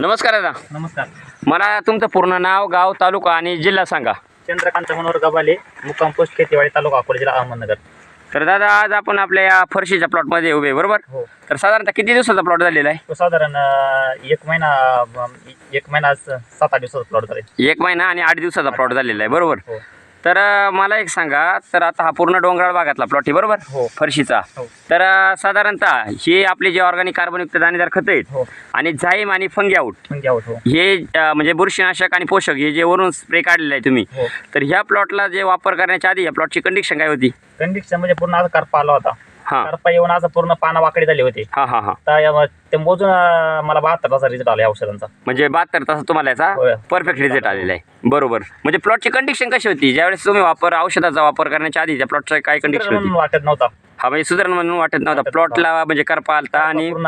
नमस्कार दादा. नमस्कार. मला तुमचं पूर्ण नाव गाव तालुका आणि जिल्हा सांगा. चंद्रकांत मनोहर गबाले मुक्काम पोस्ट खेतीवाडी तालुका अकोला जिल्हा अहमदनगर. तर दादा आज आपण आपल्या या फरशीच्या प्लॉटमध्ये उभे बरोबर? हो. तर साधारणतः किती दिवसाचा प्लॉट झालेला आहे? तो साधारण अं, एक महिना अं, एक महिना स- सात आठ दिवसाचा प्लॉट झाले एक महिना आणि आठ दिवसाचा प्लॉट झालेला आहे बरोबर? हो. तर अं, मला एक सांगा. तर आता हा पूर्ण डोंगराळ भागातला प्लॉट आहे बरोबर? हो. फरशीचा. हो. तर अं, साधारणतः हे आपले जे ऑर्गॅनिक कार्बनयुक्त दाणेदार खतं आहेत हो. आणि जाईम आणि फंगी घ्या हो. हे अं, म्हणजे बुरशीनाशक आणि पोषक हे जे वरून स्प्रे काढलेलं आहे तुम्ही हो. तर ह्या प्लॉटला जे वापर करण्याच्या आधी या प्लॉटची कंडिशन काय होती? कंडिक्शन म्हणजे पूर्ण करपा आला होता. हां. करपा येऊन आज पूर्ण पानं वाकडे झाले होते. हां हां हां. तर या- ते मोजून अं, मला बहात्तर तासा रिझल्ट आला या औषधांचा. म्हणजे बहात्तर तास तुम्हाला याचा. परफेक्ट रिझल्ट आलेला आहे. बरोबर. म्हणजे प्लॉटची कंडिशन कशी होती? ज्यावेळेस तुम्ही वापर औषधाचा वापर करण्याच्या आधी त्या प्लॉटच्या काय कंडिशन म्हणून वाटत नव्हता. हा म्हणजे सुधारण म्हणून वाटत नव्हता. प्लॉटला म्हणजे करपा आलता आणि पूर्ण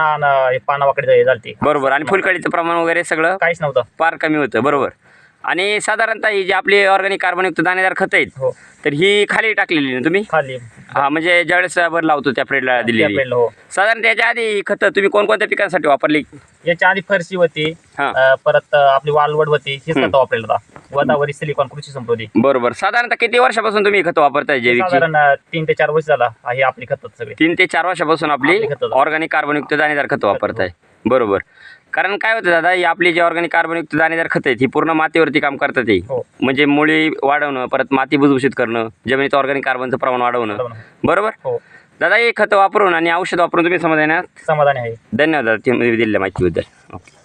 हे पानं वाकडे झाली बरोबर. आणि फुलकळीचं प्रमाण वगैरे सगळं? काहीच नव्हतं. फार कमी होतं. बरोबर. आणि साधारणतः ही जी आपली ऑर्गॅनिक कार्बनयुक्त दाणेदार खतं आहेत हो. तर ही खाली टाकलेली ना तुम्ही? खाली. हा म्हणजे ज्यावेळेस भर लावतो त्या दिलेली. एप्रिल हो. साधारण त्याच्या आधी ही खतं तुम्ही कोणकोणत्या पिकांसाठी वापरली? याच्या आधी फरशी होती हा. अं, परत अं, आपली वालवड होती हेच. खतं वापरलेलं होता गोदावरी सिलिकॉन कृषी संपत्ती बरोबर. साधारणतः किती वर्षापासून तुम्ही ही खतं वापरताय जैविकची साधारण अं, तीन ते चार वर्ष झाला आहे आपली खतं सगळी. तीन ते चार वर्षापासून आपली आपली खतं. ऑर्गॅनिक कार्बनयुक्त दाणेदार खतं वापरताय. बरोबर. कारण काय होतं दादा ही आपली जी ऑर्गॅनिक कार्बनयुक्त दाणेदार खतं आहेत ही पूर्ण मातीवरती काम करतात ते. हो. म्हणजे मुळी वाढवणं परत माती भुसभुशीत करणं जमिनीत ऑर्गॅनिक कार्बनचं प्रमाण वाढवणं. बरोबर? हो. दादा हे खतं वापरून आणि औषध वापरून तुम्ही समाधान आहात? समाधानी आहे. धन्यवाद दादा तुम्ही दिलेल्या माहितीबद्दल. ओके.